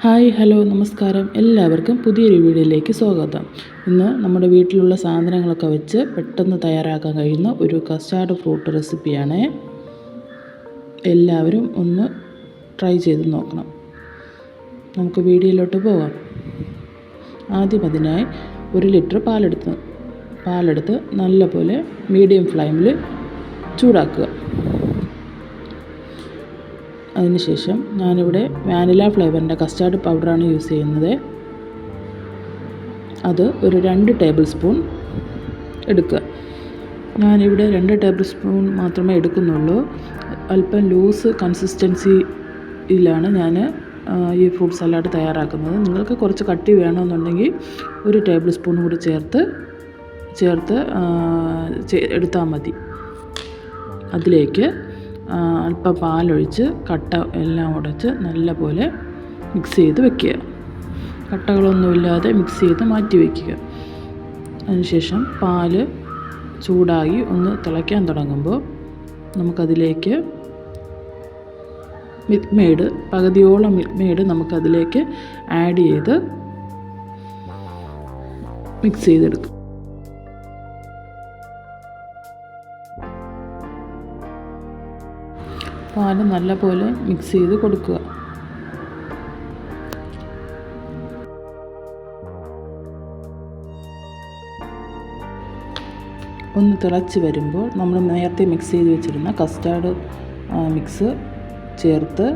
Hi hello നമസ്കാരം. എല്ലാവർക്കും പുതിയൊരു വീഡിയോയിലേക്ക് സ്വാഗതം. ഇന്ന് നമ്മുടെ വീട്ടിലുള്ള സാധനങ്ങളൊക്കെ വെച്ച് പെട്ടെന്ന് തയ്യാറാക്കാൻ കഴിയുന്ന ഒരു കസ്റ്റാർഡ് ഫ്രൂട്ട് റെസിപ്പിയാണ് എല്ലാവരും ഒന്ന് ട്രൈ ചെയ്ത് നോക്കണം. നമുക്ക് വീഡിയോയിലോട്ട് പോകാം ആദ്യം അതിനായി ഒരു ലിറ്റർ പാലെടുത്ത് പാലെടുത്ത് നല്ലപോലെ മീഡിയം ഫ്ലെയിമിൽ ചൂടാക്കുക. അതിനുശേഷം ഞാനിവിടെ വാനില ഫ്ലേവറിന്റെ കസ്റ്റാർഡ് പൗഡറാണ് യൂസ് ചെയ്യുന്നത്. അത് ഒരു രണ്ട് ടേബിൾ സ്പൂൺ എടുക്കുക. ഞാനിവിടെ രണ്ട് ടേബിൾ സ്പൂൺ മാത്രമേ എടുക്കുന്നുള്ളൂ. അല്പം ലൂസ് കൺസിസ്റ്റൻസിയിലാണ് ഞാൻ ഈ ഫ്രൂട്ട് സലാഡ് തയ്യാറാക്കുന്നത്. നിങ്ങൾക്ക് കുറച്ച് കട്ടി വേണമെന്നുണ്ടെങ്കിൽ ഒരു ടേബിൾ സ്പൂൺ കൂടി ചേർത്ത് ചേർത്ത് എടുത്താൽ മതി. അതിലേക്ക് അല്പം പാലൊഴിച്ച് കട്ട എല്ലാം ഉടച്ച് നല്ലപോലെ മിക്സ് ചെയ്ത് വെക്കുക. കട്ടകളൊന്നുമില്ലാതെ മിക്സ് ചെയ്ത് മാറ്റി വയ്ക്കുക അതിനുശേഷം പാൽ ചൂടായി ഒന്ന് തിളയ്ക്കാൻ തുടങ്ങുമ്പോൾ നമുക്കതിലേക്ക് മിൽക്ക് മെയ്ഡ് പകുതിയോളം മിൽക്ക് മെയ്ഡ് നമുക്കതിലേക്ക് ആഡ് ചെയ്ത് മിക്സ് ചെയ്തെടുക്കും. പാൽ നല്ലപോലെ മിക്സ് ചെയ്ത് കൊടുക്കുക. ഒന്ന് തിളച്ച് വരുമ്പോൾ നമ്മൾ നേരത്തെ മിക്സ് ചെയ്ത് വെച്ചിരുന്ന കസ്റ്റാർഡ് മിക്സ് ചേർത്ത്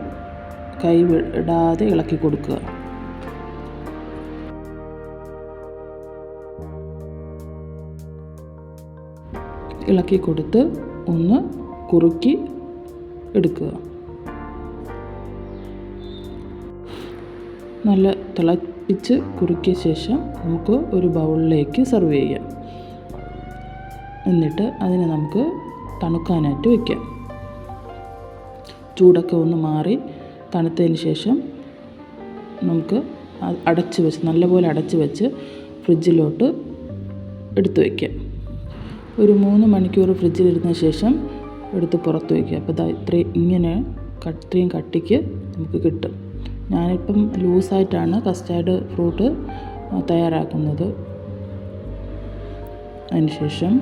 കൈ വിടാതെ ഇളക്കി കൊടുക്കുക. ഇളക്കി കൊടുത്ത് ഒന്ന് കുറുക്കി എടുക്കുക. നല്ല തിളപ്പിച്ച് കുറുക്കിയ ശേഷം നമുക്ക് ഒരു ബൗളിലേക്ക് സെർവ് ചെയ്യാം. എന്നിട്ട് അതിനെ നമുക്ക് തണുക്കാനായിട്ട് വയ്ക്കാം ചൂടൊക്കെ ഒന്ന് മാറി തണുത്തതിന് ശേഷം നമുക്ക് അടച്ച് വെച്ച് നല്ലപോലെ അടച്ച് വെച്ച് ഫ്രിഡ്ജിലോട്ട് എടുത്തു വയ്ക്കാം ഒരു മൂന്ന് മണിക്കൂർ ഫ്രിഡ്ജിലിരുന്ന ശേഷം എടുത്ത് പുറത്ത് വയ്ക്കുക. അപ്പോൾ ഇതാ ഇത്രയും ഇങ്ങനെ ഇത്രയും കട്ടിക്ക് നമുക്ക് കിട്ടും. ഞാനിപ്പം ലൂസായിട്ടാണ് കസ്റ്റാർഡ് ഫ്രൂട്ട് തയ്യാറാക്കുന്നത്. അതിനുശേഷം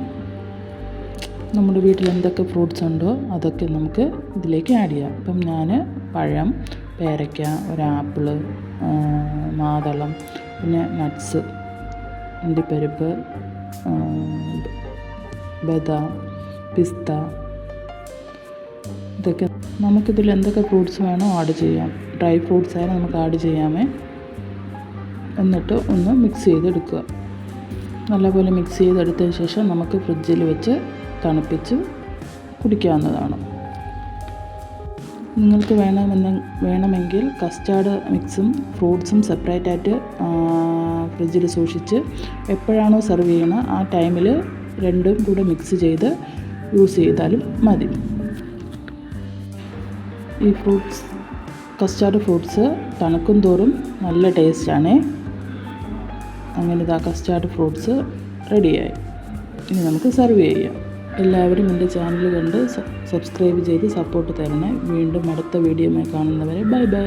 നമ്മുടെ വീട്ടിൽ എന്തൊക്കെ ഫ്രൂട്ട്സ് ഉണ്ടോ അതൊക്കെ നമുക്ക് ഇതിലേക്ക് ആഡ് ചെയ്യാം. ഇപ്പം ഞാൻ പഴം പേരയ്ക്ക ഒരു ആപ്പിൾ മാതളം പിന്നെ നട്ട്സ് അണ്ടിപ്പരിപ്പ് ബദാം പിസ്ത ഇതൊക്കെ നമുക്കിതിൽ എന്തൊക്കെ ഫ്രൂട്ട്സ് വേണോ ആഡ് ചെയ്യാം. ഡ്രൈ ഫ്രൂട്ട്സ് ആയാലും നമുക്ക് ആഡ് ചെയ്യാമേ. എന്നിട്ട് ഒന്ന് മിക്സ് ചെയ്തെടുക്കുക. നല്ലപോലെ മിക്സ് ചെയ്തെടുത്തതിന് ശേഷം നമുക്ക് ഫ്രിഡ്ജിൽ വെച്ച് തണുപ്പിച്ച് കുടിക്കാവുന്നതാണ്. നിങ്ങൾക്ക് വേണമെന്ന് വേണമെങ്കിൽ കസ്റ്റാർഡ് മിക്സും ഫ്രൂട്ട്സും സെപ്പറേറ്റ് ആയിട്ട് ഫ്രിഡ്ജിൽ സൂക്ഷിച്ച് എപ്പോഴാണോ സെർവ് ചെയ്യണം ആ ടൈമിൽ രണ്ടും കൂടെ മിക്സ് ചെയ്ത് യൂസ് ചെയ്താലും മതി. ഈ ഫ്രൂട്ട്സ് കസ്റ്റാർഡ് ഫ്രൂട്ട്സ് തണുക്കും തോറും നല്ല ടേസ്റ്റാണ് അങ്ങനെ ഇതാ കസ്റ്റാർഡ് ഫ്രൂട്ട്സ് റെഡിയായി ഇനി നമുക്ക് സെർവ് ചെയ്യാം. എല്ലാവരും എന്റെ ചാനൽ കണ്ട് സബ്സ്ക്രൈബ് ചെയ്ത് സപ്പോർട്ട് തരണേ. വീണ്ടും അടുത്ത വീഡിയോ കാണുന്നവരെ ബൈ ബൈ